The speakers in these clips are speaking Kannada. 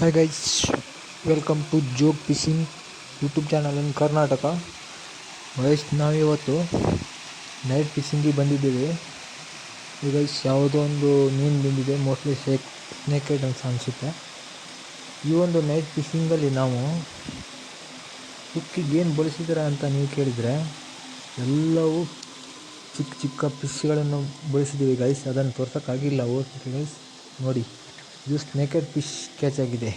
Hi guys welcome to Jog fishing YouTube channel in Karnataka guys ನಾವಿವತ್ತು ನೈಟ್ ಫಿಶಿಂಗಿಗೆ ಬಂದಿದ್ದೀವಿ. ಈ ಗೈಸ್ ಯಾವುದೋ ಒಂದು ಮೀನು ಬಂದಿದೆ ಮೋಸ್ಟ್ಲಿ ಶೇಕ್ ಸ್ನೇಕೆಡ್ ಅಂತ ಅನಿಸುತ್ತೆ. ಈ ಒಂದು ನೈಟ್ ಫಿಶಿಂಗಲ್ಲಿ ನಾವು ಹುಕ್ಕಿಗೆ ಏನು ಬಳಸಿದ್ದೀರಾ ಅಂತ ನೀವು ಕೇಳಿದರೆ, ಎಲ್ಲವೂ ಚಿಕ್ಕ ಚಿಕ್ಕ ಫಿಶ್ಗಳನ್ನು ಬಳಸಿದ್ದೀವಿ ಗೈಸ್ ಅದನ್ನು ತೋರ್ಸೋಕ್ಕಾಗಿಲ್ಲ ಓಕೆ ಗೈಸ್ ನೋಡಿ, ಇದು ಸ್ನೇಕೆಡ್ ಫಿಶ್ ಕ್ಯಾಚ್ ಆಗಿದೆ.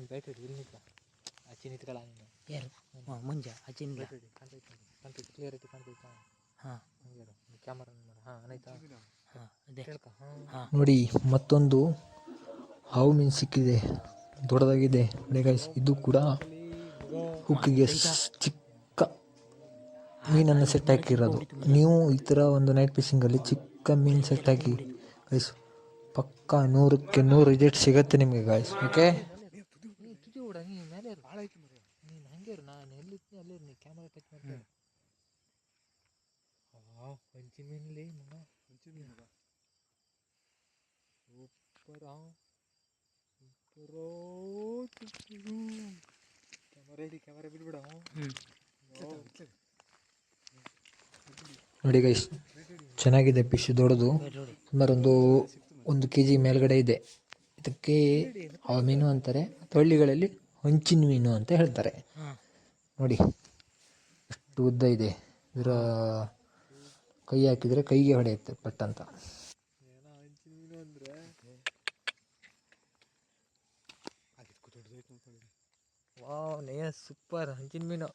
ಅವ್ನು ಬೇಟೆ ಇಲ್ಲಿ ನಿಂತ ಅಚ್ಚಿ ನಿಂತ್ಕೊಳ್ಳ ನೀನು. ಯಾರು ಹಾಂ ಮುಂಜಾ ಆಚಿನ ಬೇಟೆ ಕಾಣ್ತೈತೆ ಕಾಣ್ತೈತೆ ಕ್ಲಿಯರಿಟಿ ಕಾಣ್ತೈತಾ? ಹಾಂ. ಕ್ಯಾಮರಾ ಮಾಡು ಹಾಂ ಆಯ್ತಾ? ಹಾಂ ಅದೇ. ಹಾಂ. ನೋಡಿ ಮತ್ತೊಂದು ಹಾವು ಮೀನು ಸಿಕ್ಕಿದೆ ದೊಡ್ಡದಾಗಿದೆ. ನೋಡಿ ಗೈಸ್ ಇದು ಕೂಡ ಹುಕ್ಕಿಗೆ ಚಿಕ್ಕ ಮೀನನ್ನು ಸೆಟ್ ಹಾಕಿರೋದು. ನೀವು ಈ ಥರ ಒಂದು ನೈಟ್ ಫಿಶಿಂಗಲ್ಲಿ ಚಿಕ್ಕ ಮೀನು ಸೆಟ್ ಹಾಕಿ ಗೈಸ್ ಪಕ್ಕ ನೂರಕ್ಕೆ ನೂರು ರಿಜೆಕ್ಟ್ ಸಿಗತ್ತೆ ನಿಮಗೆ ಗಾಯ್ಸ್ ಓಕೆ ನೀನು ಹಂಗೆ ಇರು ನಾನು ಎಲ್ಲಿರ್ತೀನಿ ಅಲ್ಲಿ ನೀ ಕ್ಯಾಮರಾ ಟಚ್ ಮಾಡ್ತೀನಿ ಹಂಚಿ ಮೀನಲ್ಲಿ ಮಗ. ಹಂಚಿ ಮೀನು ಸೂಪರ್ ಸೂಪರೋ. ಕ್ಯಾಮರಾ ಇಡಿ ಕ್ಯಾಮರಾ ಬಿಡ್ಬಿಡ ನೋಡಿ ಗೈಸ್ ಚೆನ್ನಾಗಿದೆ ಫಿಶ್ ದೊಡ್ಡದು. ಸುಮಾರು ಒಂದು ಒಂದು ಕೆ ಜಿ ಮೇಲ್ಗಡೆ ಇದೆ. ಇದಕ್ಕೆ ಆ ಮೀನು ಅಂತಾರೆ ಹಳ್ಳಿಗಳಲ್ಲಿ ಹಂಚಿನ ಮೀನು ಅಂತ ಹೇಳ್ತಾರೆ. ನೋಡಿ ಎಷ್ಟು ಉದ್ದ ಇದೆ. ಇದರ ಕೈ ಹಾಕಿದರೆ ಕೈಗೆ ಹೊಡೆಯುತ್ತೆ ಪಟ್ ಅಂತ ವಾವ್ ನೇಹ ಸೂಪರ್ ಹಂಚಿನ ಮೀನು.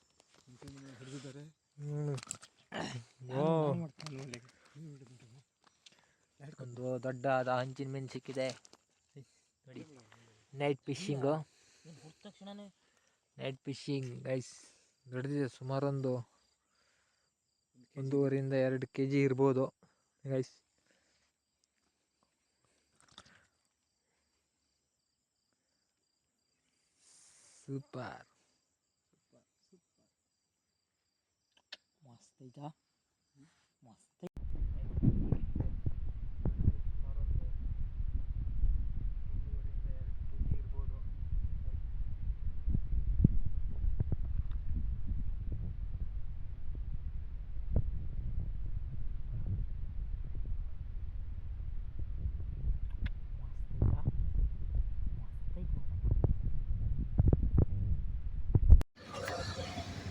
ಒಂದು ದೊಡ್ಡದಾದ ಹಂಚಿನ ಮೀನು ಸಿಕ್ಕಿದೆ. ನೋಡಿ night fishing night fishing guys ದೊಡ್ಡದಿದೆ ಸುಮಾರೊಂದು ಒಂದೂವರೆಯಿಂದ ಎರಡು ಕೆ ಜಿ ಇರ್ಬೋದು ಗೈಸ್ ಸೂಪರ್ ಮಸ್ತ್ ಐತಾ ಮಸ್ತ್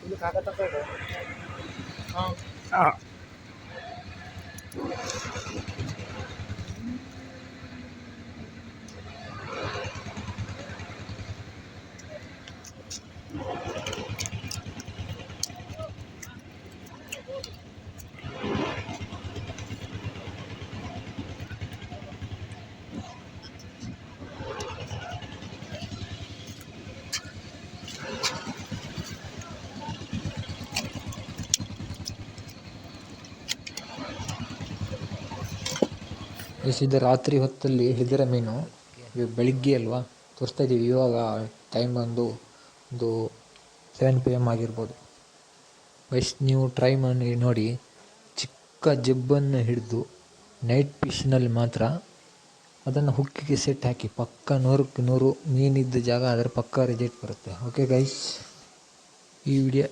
ಇದು ರಾತ್ರಿ ಹೊತ್ತಲ್ಲಿ ಹಿದಿರ ಮೀನು. ಇವಾಗ ಬೆಳಿಗ್ಗೆ ಅಲ್ವಾ? ತೋರಿಸ್ತಾ ಇದ್ದೀವಿ ಇವಾಗ ಟೈಮ್ ಬಂದು ಒಂದು ಸೆವೆನ್ ಪಿ ಎಂ ಆಗಿರ್ಬೋದು. ಎಷ್ಟು ನೀವು ಟ್ರೈ ಮಾಡಿ, ನೋಡಿ. ಚಿಕ್ಕ ಜಬ್ಬನ್ನು ಹಿಡಿದು ನೈಟ್ ಫಿಶ್ನಲ್ಲಿ ಮಾತ್ರ ಅದನ್ನು ಹುಕ್ಕಿಗೆ ಸೆಟ್ ಹಾಕಿ, ಪಕ್ಕ ನೂರಕ್ಕೆ ನೂರು ಮೀನಿದ್ದ ಜಾಗ, ಅದರ ಪಕ್ಕ ರಿಜೆಕ್ಟ್ ಬರುತ್ತೆ. ಓಕೆ ಗೈಸ್ ಈ ವಿಡಿಯೋ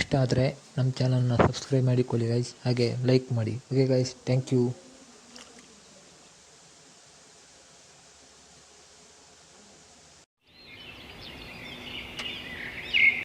ಇಷ್ಟ ಆದರೆ ನಮ್ಮ ಚಾನಲ್ನ ಸಬ್ಸ್ಕ್ರೈಬ್ ಮಾಡಿಕೊಳ್ಳಿ ಗೈಸ್ ಹಾಗೆ ಲೈಕ್ ಮಾಡಿ. Okay guys thank you